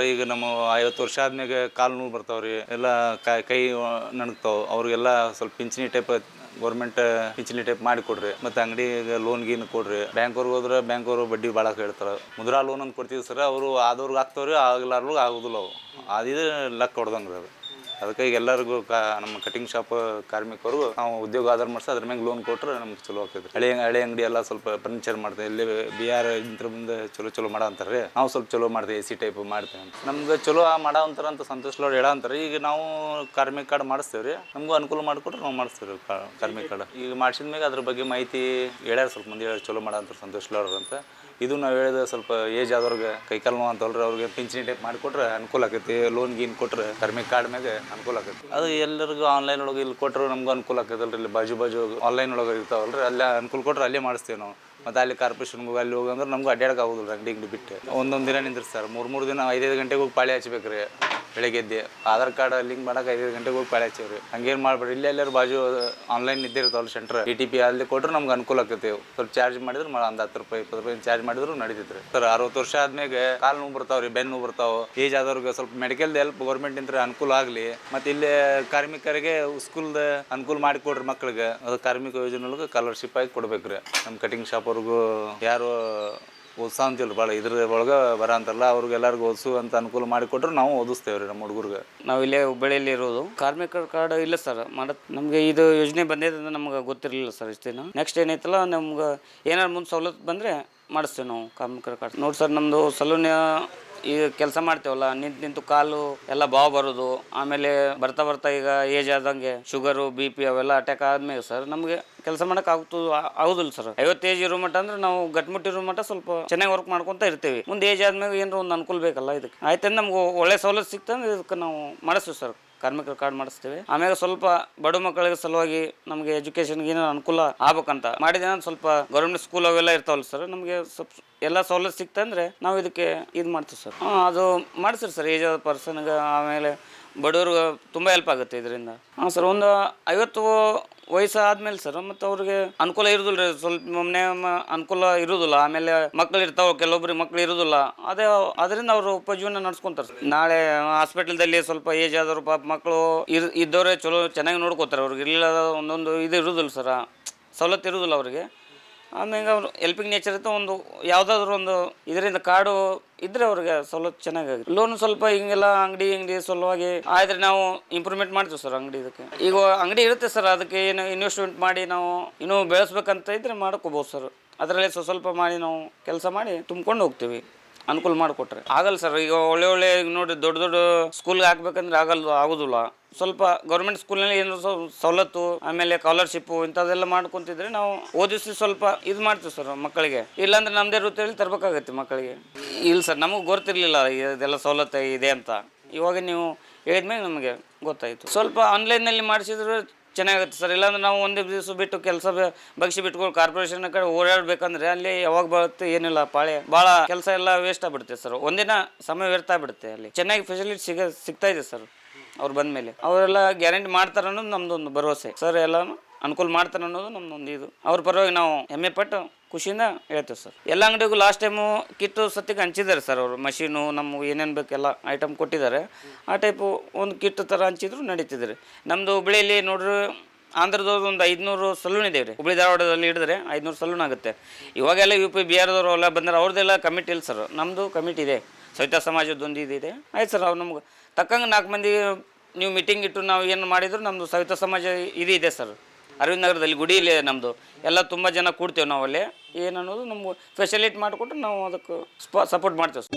ಈಗ ನಮ್ಮ ಐವತ್ತು ವರ್ಷ ಆದ್ಮೇಲೆ ಕಾಲು ನೋವು ಬರ್ತಾವ್ರಿ. ಎಲ್ಲ ಕೈ- ಕೈ ನಣಗ್ತಾವ. ಅವ್ರಿಗೆಲ್ಲ ಸ್ವಲ್ಪ ಪಿಂಚಣಿ ಟೈಪ್ ಗೌರ್ಮೆಂಟ್ ಪಿಂಚಣಿ ಟೈಪ್ ಮಾಡಿ ಕೊಡ್ರಿ. ಮತ್ತೆ ಅಂಗಡಿಗೆ ಲೋನ್ ಗೀನ್ ಕೊಡ್ರಿ. ಬ್ಯಾಂಕ್ ಅವ್ರಿಗೆ ಹೋದ್ರೆ ಬ್ಯಾಂಕ್ ಅವರು ಬಡ್ಡಿ ಭಾಳ ಹೇಳ್ತಾರೆ. ಮುದ್ರಾ ಲೋನ್ ಅಂತ ಕೊಡ್ತೀವಿ ಸರ್, ಅವರು ಆದವ್ರಿಗೆ ಆಗ್ತಾವ್ರಿ ಆಗ್ಲಾರ್ರು ಆಗೋದಿಲ್ಲ ಅವು. ಅದಿದ್ರೆ ಲಕ್ ಹೊಡ್ದಂಗ್ರಿ ಅದು. ಅದಕ್ಕೆ ಈಗ ಎಲ್ಲರಿಗೂ ನಮ್ಮ ಕಟಿಂಗ್ ಶಾಪ್ ಕಾರ್ಮಿಕರು ನಾವು ಉದ್ಯೋಗ ಆಧಾರ ಮಾಡಿಸಿ ಅದ್ರ ಮ್ಯಾಗೆ ಲೋನ್ ಕೊಟ್ಟರೆ ನಮ್ಗೆ ಚಲೋ ಆಗ್ತೈತೆ ಹಳೆ ಹಳೆ ಅಂಗಡಿ ಎಲ್ಲ ಸ್ವಲ್ಪ ಫರ್ನಿಚರ್ ಮಾಡ್ತೇವೆ. ಇಲ್ಲಿ ಬಿ ಆರ್ ಮುಂದೆ ಚಲೋ ಚಲೋ ಮಾಡ ಅಂತಾರೆ ನಾವು ಸ್ವಲ್ಪ ಚಲೋ ಮಾಡ್ತೇವೆ ಎ ಸಿ ಟೈಪ್ ಮಾಡ್ತೇವೆ ಅಂತ. ನಮ್ಗೆ ಚಲೋ ಮಾಡೋ ಅಂತಾರ ಅಂತ ಸಂತೋಷ್ ಹೇಳ ಅಂತಾರೆ ಈಗ ನಾವು ಕಾರ್ಮಿಕ ಕಾರ್ಡ್ ಮಾಡಿಸ್ತೇವೆ ರೀ. ನಮಗೂ ಅನುಕೂಲ ಮಾಡಿಕೊಟ್ರೆ ನಾವು ಮಾಡಿಸ್ತೇವೆ ಕಾರ್ಮಿಕ ಕಾರ್ಡ್. ಈಗ ಮಾಡಿಸಿದ ಮ್ಯಾಗ ಅದ್ರ ಬಗ್ಗೆ ಮಾಹಿತಿ ಹೇಳ್ಯಾರ, ಸ್ವಲ್ಪ ಮಂದಿ ಹೇಳಿ ಚಲೋ ಮಾಡ ಅಂತಾರೆ ಸಂತೋಷ್ ಅಂತ. ಇದು ನಾವು ಹೇಳಿದ ಸ್ವಲ್ಪ ಏಜ್ ಆದವ್ರಿಗೆ ಕೈಕಾಲು ನೋವು ಅಂತಲ್ರಿ ಅವ್ರಿಗೆ ಪಿಂಚಣಿ ಟೈಪ್ ಮಾಡಿಕೊಟ್ರೆ ಅನುಕೂಲ ಆಕೈತಿ ಲೋನ್ ಗೀನ್ ಕೊಟ್ರೆ ಕಾರ್ಮಿಕ ಕಾರ್ಡ್ ಮ್ಯಾಗೆ ಅನುಕೂಲ ಆಗತ್ತೆ. ಅದು ಎಲ್ಲರಿಗೂ ಆನ್ಲೈನ್ ಒಳಗೆ ಇಲ್ಲಿ ಕೊಟ್ಟರು ನಮ್ಗೆ ಅನುಕೂಲ ಆಗ್ತದಲ್ರಿ ಇಲ್ಲಿ ಬಾಜು ಬಾಜು ಆನ್ಲೈನ್ ಒಳಗೆ ಇರ್ತಾವಲ್ರಿ. ಅಲ್ಲೇ ಅನುಕೂಲ ಕೊಟ್ಟರೆ ಅಲ್ಲೇ ಮಾಡಿಸ್ತೇವೆ ನಾವು. ಮತ್ತು ಅಲ್ಲಿ ಕಾರ್ಪೊರೇಷನ್ಗೆ ಅಲ್ಲಿ ಹೋಗಂದ್ರೆ ನಮ್ಗೆ ಅಡ್ಡಾಡಕ್ಕೆ ಆಗೋದಿಲ್ಲ ಅಂಗಡಿ ಅಂಗಡಿ ಬಿಟ್ಟು. ಒಂದೊಂದು ದಿನ ನಿಂದಿರ್ತಾರೆ. ಮೂರು ಮೂರು ದಿನ ಐದೈದು ಗಂಟೆಗೆ ಹೋಗಿ ಪಾಳಿ ಹಚ್ಬೇಕು ರೀ ಬೆಳಗ್ಗೆ ಎದ್ದು, ಆಧಾರ್ ಕಾರ್ಡ್ ಲಿಂಕ್ ಮಾಡಕ್ಕೆ ಐದು ಗಂಟೆಗೆ ಹೋಗಿ ಪಾಳೆ ಹಚ್ಚಿವ್ರಿ ಹಂಗೇನು ಮಾಡ್ಬೇಡಿ ಇಲ್ಲೇ ಎಲ್ಲರೂ ಬಾಜು ಆನ್ಲೈನ್ ಇದ್ದಿರ್ತಾವಲ್ಲ ಸೆಂಟ್ರ್ ಟಿ ಟಿ ಪಿ ಅಲ್ಲಿ ಕೊಟ್ರೆ ನಮ್ಗೆ ಅನುಕೂಲ ಆಗ್ತೈತಿ ಸ್ವಲ್ಪ ಚಾರ್ಜ್ ಮಾಡಿದ್ರೆ ಮಾಡ ಒಂದು ಹತ್ತು ರೂಪಾಯಿ, ಇಪ್ಪತ್ತು ರೂಪಾಯಿ ಚಾರ್ಜ್ ಮಾಡಿದ್ರು ನಡೀತೈತ್ರಿ ಸರ್, ಅರವತ್ತು ವರ್ಷ ಆದ್ಮೇಲೆ ಕಾಲು ನೋವು ಬರ್ತಾವ್ರಿ, ಬೆನ್ನು ನೋವು ಬರ್ತಾವೆ. ಏಜ್ ಆದವ್ರಿಗೆ ಸ್ವಲ್ಪ ಮೆಡಿಕಲ್ ಹೆಲ್ಪ್ ಗೌರ್ಮೆಂಟಿಂದ ಅನುಕೂಲ ಆಗಲಿ. ಮತ್ತು ಇಲ್ಲಿ ಕಾರ್ಮಿಕರಿಗೆ ಸ್ಕೂಲ್ದ ಅನುಕೂಲ ಮಾಡಿಕೊಡ್ರಿ ಮಕ್ಳಿಗೆ. ಅದು ಕಾರ್ಮಿಕ ಯೋಜನೆ ಒಳಗೆ ಸ್ಕಾಲರ್ಶಿಪ್ ಆಗಿ ಕೊಡ್ಬೇಕ್ರಿ. ನಮ್ಮ ಕಟಿಂಗ್ ಶಾಪ್ ಅವ್ರಿಗೂ ಯಾರು ಓದ್ಸಾ ಅಂತಿಲ್ಲ, ಭಾಳ ಇದ್ರ ಒಳಗೆ ಬರ ಅಂತಲ್ಲ ಅವ್ರಿಗೆಲ್ಲರಿಗೂ ಓದಿಸು ಅಂತ ಅನುಕೂಲ ಮಾಡಿಕೊಟ್ರೆ ನಾವು ಓದಿಸ್ತೇವೆ ರೀ ನಮ್ಮ ಹುಡುಗರಿಗೆ. ನಾವು ಇಲ್ಲೇ ಹುಬ್ಬಳ್ಳಿಯಲ್ಲಿ ಇರೋದು. ಕಾರ್ಮಿಕರ ಕಾರ್ಡ್ ಇಲ್ಲ ಸರ್, ಮಾಡತ್ ನಮಗೆ ಇದು ಯೋಜನೆ ಬಂದಿದೆ ಅಂತ ನಮ್ಗೆ ಗೊತ್ತಿರಲಿಲ್ಲ ಸರ್ ಇಷ್ಟು ದಿನ ನೆಕ್ಸ್ಟ್ ಏನೈತಲ್ಲ, ನಮ್ಗೆ ಏನಾರು ಮುಂದೆ ಸವಲತ್ತು ಬಂದರೆ ಮಾಡಿಸ್ತೇವೆ ನಾವು ಕಾರ್ಮಿಕರ ಕಾರ್ಡ್. ನೋಡಿ ಸರ್ ನಮ್ಮದು ಸಲೂನ್ ಈಗ ಕೆಲಸ ಮಾಡ್ತೇವಲ್ಲ, ನಿಂತು ನಿಂತು ಕಾಲು ಎಲ್ಲ ಬಾವು ಬರೋದು, ಆಮೇಲೆ ಬರ್ತಾ ಬರ್ತಾ ಈಗ ಏಜ್ ಆದಂಗೆ ಶುಗರು ಬಿ ಪಿ ಅವೆಲ್ಲ ಅಟ್ಯಾಕ್ ಆದ್ಮೇಲೆ ಸರ್ ನಮಗೆ ಕೆಲಸ ಮಾಡಕ್ ಆಗ್ತು ಆಗುದಿಲ್ಲ ಸರ್ ಐವತ್ತು ಏಜ್ ಇರೋ ಮಟ್ಟ ಅಂದ್ರೆ ನಾವು ಗಟ್ಮುಟ್ಟಿರೋ ಮಟ್ಟ ಸ್ವಲ್ಪ ಚೆನ್ನಾಗಿ ವರ್ಕ್ ಮಾಡ್ಕೊಂತ ಇರ್ತೀವಿ. ಮುಂದೆ ಏಜ್ ಆದ್ಮೇಲೆ ಏನಾರ ಒಂದು ಅನುಕೂಲ ಬೇಕಲ್ಲ ಇದಕ್ಕೆ. ಆಯ್ತು ನಮ್ಗೆ ಒಳ್ಳೆ ಸವಲತ್ತು ಸಿಕ್ತಂದ್ರೆ ಇದಕ್ಕೆ ನಾವು ಮಾಡಿಸ್ತೀವಿ ಸರ್ ಕಾರ್ಮಿಕರ ಕಾರ್ಡ್ ಮಾಡಿಸ್ತೇವೆ. ಆಮೇಲೆ ಸ್ವಲ್ಪ ಬಡ ಮಕ್ಕಳಿಗೆ ಸಲುವಾಗಿ ನಮಗೆ ಎಜುಕೇಶನ್ಗೆ ಏನೋ ಅನುಕೂಲ ಆಗ್ಬೇಕಂತ ಮಾಡಿದ ಸ್ವಲ್ಪ ಗೌರ್ಮೆಂಟ್ ಸ್ಕೂಲ್ ಅವೆಲ್ಲ ಇರ್ತಾವಲ್ಲ ಸರ್ ನಮಗೆ ಸ್ವಲ್ಪ ಎಲ್ಲ ಸವಲತ್ತು ಸಿಕ್ತಂದ್ರೆ ನಾವು ಇದಕ್ಕೆ ಇದು ಮಾಡ್ತೀವಿ ಸರ್ ಅದು ಮಾಡಿಸ್ರಿ ಸರ್ ಏಜ್ ಪರ್ಸನ್ಗೆ ಆಮೇಲೆ ಬಡವ್ರಿಗೆ ತುಂಬ ಹೆಲ್ಪ್ ಆಗುತ್ತೆ ಇದರಿಂದ. ಹಾಂ ಸರ್ ಒಂದು ಐವತ್ತು ವಯಸ್ಸು ಮೇಲೆ ಸರ್, ಮತ್ತು ಅವ್ರಿಗೆ ಅನುಕೂಲ ಇರೋದಿಲ್ಲ ರೀ ಸ್ವಲ್ಪ ಅನುಕೂಲ ಇರೋದಿಲ್ಲ. ಆಮೇಲೆ ಮಕ್ಳು ಇರ್ತಾವೆ, ಕೆಲವೊಬ್ರಿಗೆ ಮಕ್ಳು ಇರೋದಿಲ್ಲ. ಅದೇ ಅದರಿಂದ ಅವರು ಉಪಜೀವನ ನಡ್ಸ್ಕೊಂತಾರೆ. ನಾಳೆ ಹಾಸ್ಪಿಟಲ್ದಲ್ಲಿ ಸ್ವಲ್ಪ ಏಜ್ ಆದವರು ಪಾಪ ಮಕ್ಕಳು ಇರ್, ಇದ್ದವರೇ ಚಲೋ ಚೆನ್ನಾಗಿ ನೋಡ್ಕೋತಾರೆ. ಅವ್ರಿಗೆ ಇರಲಿಲ್ಲ ಒಂದೊಂದು ಇದು ಇರೋದಿಲ್ಲ ಸರ್. ಸವಲತ್ತು ಇರೋದಿಲ್ಲ ಅವ್ರಿಗೆ. ಆಮೇಲೆ ಅವರು ಹೆಲ್ಪಿಂಗ್ ನೇಚರ್ ಇತ್ತು ಒಂದು ಯಾವುದಾದ್ರೂ ಒಂದು ಇದರಿಂದ ಕಾರ್ಡು ಇದ್ರೆ ಅವ್ರಿಗೆ ಸ್ವಲ್ಪ ಚೆನ್ನಾಗಿ ಲೋನ್ ಸ್ವಲ್ಪ ಹಿಂಗೆಲ್ಲ ಅಂಗಡಿ ಅಂಗಡಿ ಸಲುವಾಗಿ ಆದ್ರೆ ನಾವು ಇಂಪ್ರೂವ್ಮೆಂಟ್ ಮಾಡ್ತೀವಿ ಸರ್ ಅಂಗಡಿ ಇದಕ್ಕೆ. ಈಗ ಅಂಗಡಿ ಇರುತ್ತೆ ಸರ್, ಅದಕ್ಕೆ ಏನು ಇನ್ವೆಸ್ಟ್ಮೆಂಟ್ ಮಾಡಿ ನಾವು ಇನ್ನೂ ಬೆಳೆಸ್ಬೇಕಂತ ಇದ್ರೆ ಮಾಡ್ಕೋಬೋದು ಸರ್. ಅದರಲ್ಲಿ ಸ್ವಲ್ಪ ಸ್ವಲ್ಪ ಮಾಡಿ ನಾವು ಕೆಲಸ ಮಾಡಿ ತುಂಬ್ಕೊಂಡು ಹೋಗ್ತೀವಿ, ಅನುಕೂಲ ಮಾಡಿಕೊಟ್ರೆ. ಆಗಲ್ಲ ಸರ್, ಈಗ ಒಳ್ಳೆ ಒಳ್ಳೆ ಈಗ ನೋಡಿ ದೊಡ್ಡ ದೊಡ್ಡ ಸ್ಕೂಲ್ಗೆ ಹಾಕ್ಬೇಕಂದ್ರೆ ಆಗಲ್ಲ ಆಗೋದಿಲ್ಲ. ಸ್ವಲ್ಪ ಗೌರ್ಮೆಂಟ್ ಸ್ಕೂಲ್ನಲ್ಲಿ ಏನು ಸವಲತ್ತು, ಆಮೇಲೆ ಸ್ಕಾಲರ್ಶಿಪ್ಪು ಇಂಥದ್ದೆಲ್ಲ ಮಾಡ್ಕೊಂತಿದ್ರೆ ನಾವು ಓದಿಸಿ ಸ್ವಲ್ಪ ಇದು ಮಾಡ್ತೀವಿ ಸರ್ ಮಕ್ಕಳಿಗೆ. ಇಲ್ಲಾಂದ್ರೆ ನಮ್ಮದೇ ವೃತ್ತಿಯಲ್ಲಿ ತರಬೇಕಾಗತ್ತೆ ಮಕ್ಕಳಿಗೆ. ಇಲ್ಲ ಸರ್, ನಮಗೆ ಗೊತ್ತಿರಲಿಲ್ಲ ಇದೆಲ್ಲ ಸವಲತ್ತು ಇದೆ ಅಂತ. ಇವಾಗ ನೀವು ಹೇಳಿದ್ಮೇಲೆ ನಮಗೆ ಗೊತ್ತಾಯಿತು. ಸ್ವಲ್ಪ ಆನ್ಲೈನ್ನಲ್ಲಿ ಮಾಡಿಸಿದ್ರೆ ಚೆನ್ನಾಗುತ್ತೆ ಸರ್. ಇಲ್ಲಾಂದ್ರೆ ನಾವು ಒಂದೇ ದಿವಸ ಬಿಟ್ಟು ಕೆಲಸ ಬಗ್ಸಿ ಬಿಟ್ಕೊಂಡು ಕಾರ್ಪೊರೇಷನ್ ಕಡೆ ಓಡಾಡ್ಬೇಕಂದ್ರೆ ಅಲ್ಲಿ ಯಾವಾಗ ಬರುತ್ತೆ ಏನಿಲ್ಲ ಪಾಳೆ. ಭಾಳ ಕೆಲಸ ಎಲ್ಲ ವೇಸ್ಟ್ ಆಗ್ಬಿಡುತ್ತೆ ಸರ್. ಒಂದಿನ ಸಮಯ ವ್ಯರ್ಥ ಆಗ್ಬಿಡುತ್ತೆ ಅಲ್ಲಿ. ಚೆನ್ನಾಗಿ ಫೆಸಿಲಿಟಿ ಸಿಗ, ಸಿಗ್ತಾ ಇದೆ ಸರ್. ಅವ್ರು ಬಂದ ಮೇಲೆ ಅವರೆಲ್ಲ ಗ್ಯಾರಂಟಿ ಮಾಡ್ತಾರೆ ಅನ್ನೋದು ನಮ್ದೊಂದು ಭರವಸೆ. ಸರ್ ಎಲ್ಲ ಅನುಕೂಲ ಮಾಡ್ತಾರೆ ಅನ್ನೋದು ನಮ್ದೊಂದು ಇದು. ಅವ್ರ ಪರವಾಗಿ ನಾವು ಹೆಮ್ಮೆ ಪಟ್ಟು ಖುಷಿಯಿಂದ ಹೇಳ್ತೇವೆ ಸರ್ ಎಲ್ಲ ಅಂಗಡಿಗೂ ಲಾಸ್ಟ್ ಟೈಮು ಕಿಟ್ಟು ಸತ್ತಿಗೆ ಹಂಚಿದ್ದಾರೆ ಸರ್ ಅವರು. ಮಷೀನು ನಮ್ಗೆ ಏನೇನು ಬೇಕೆಲ್ಲ ಐಟಮ್ ಕೊಟ್ಟಿದ್ದಾರೆ. ಆ ಟೈಪು ಒಂದು ಕಿಟ್ ಥರ ಹಂಚಿದ್ರು ನಡೀತಿದ್ದಾರೆ ನಮ್ಮದು ಹುಬ್ಳಿಯಲ್ಲಿ ನೋಡ್ರಿ ಆಂಧ್ರದವ್ರದ್ದು ಒಂದು ಐದುನೂರು ಸಲೂನ್ ಇದೆ ರೀ. ಹುಬ್ಳಿ ಧಾರವಾಡದಲ್ಲಿ ಹಿಡಿದ್ರೆ ಐದುನೂರು ಸಲೂನ್ ಆಗುತ್ತೆ. ಇವಾಗೆಲ್ಲ ಯು ಪಿ ಬಿಹಾರದವರು ಎಲ್ಲ ಬಂದರೆ ಅವ್ರದ್ದೆಲ್ಲ ಕಮಿಟಿ ಇಲ್ಲ ಸರ್ ನಮ್ಮದು ಕಮಿಟಿ ಇದೆ. ಸವಿತಾ ಸಮಾಜದೊಂದು ಇದೆ ಆಯ್ತು ಸರ್ ಅವ್ರು ನಮ್ಗೆ ತಕ್ಕಂಗೆ ನಾಲ್ಕು ಮಂದಿ ನೀವು ಮೀಟಿಂಗ್ ಇಟ್ಟು ನಾವು ಏನು ಮಾಡಿದ್ರು ನಮ್ಮದು ಸವಿತಾ ಸಮಾಜ ಇದು ಇದೆ ಸರ್. ಅರವಿಂದ್ ನಗರದಲ್ಲಿ ಗುಡಿ ಇಲ್ಲ ನಮ್ಮದು ಎಲ್ಲ ತುಂಬ ಜನ ಕೂಡ್ತೇವೆ ನಾವು ಅಲ್ಲಿ ಏನನ್ನೋದು ನಮ್ಗೆ ಫೆಸಿಲಿಟಿ ಮಾಡಿಕೊಟ್ಟು ನಾವು ಅದಕ್ಕೆ ಸ್ಪ ಸಪೋರ್ಟ್ ಮಾಡ್ತೇವೆ ಸರ್.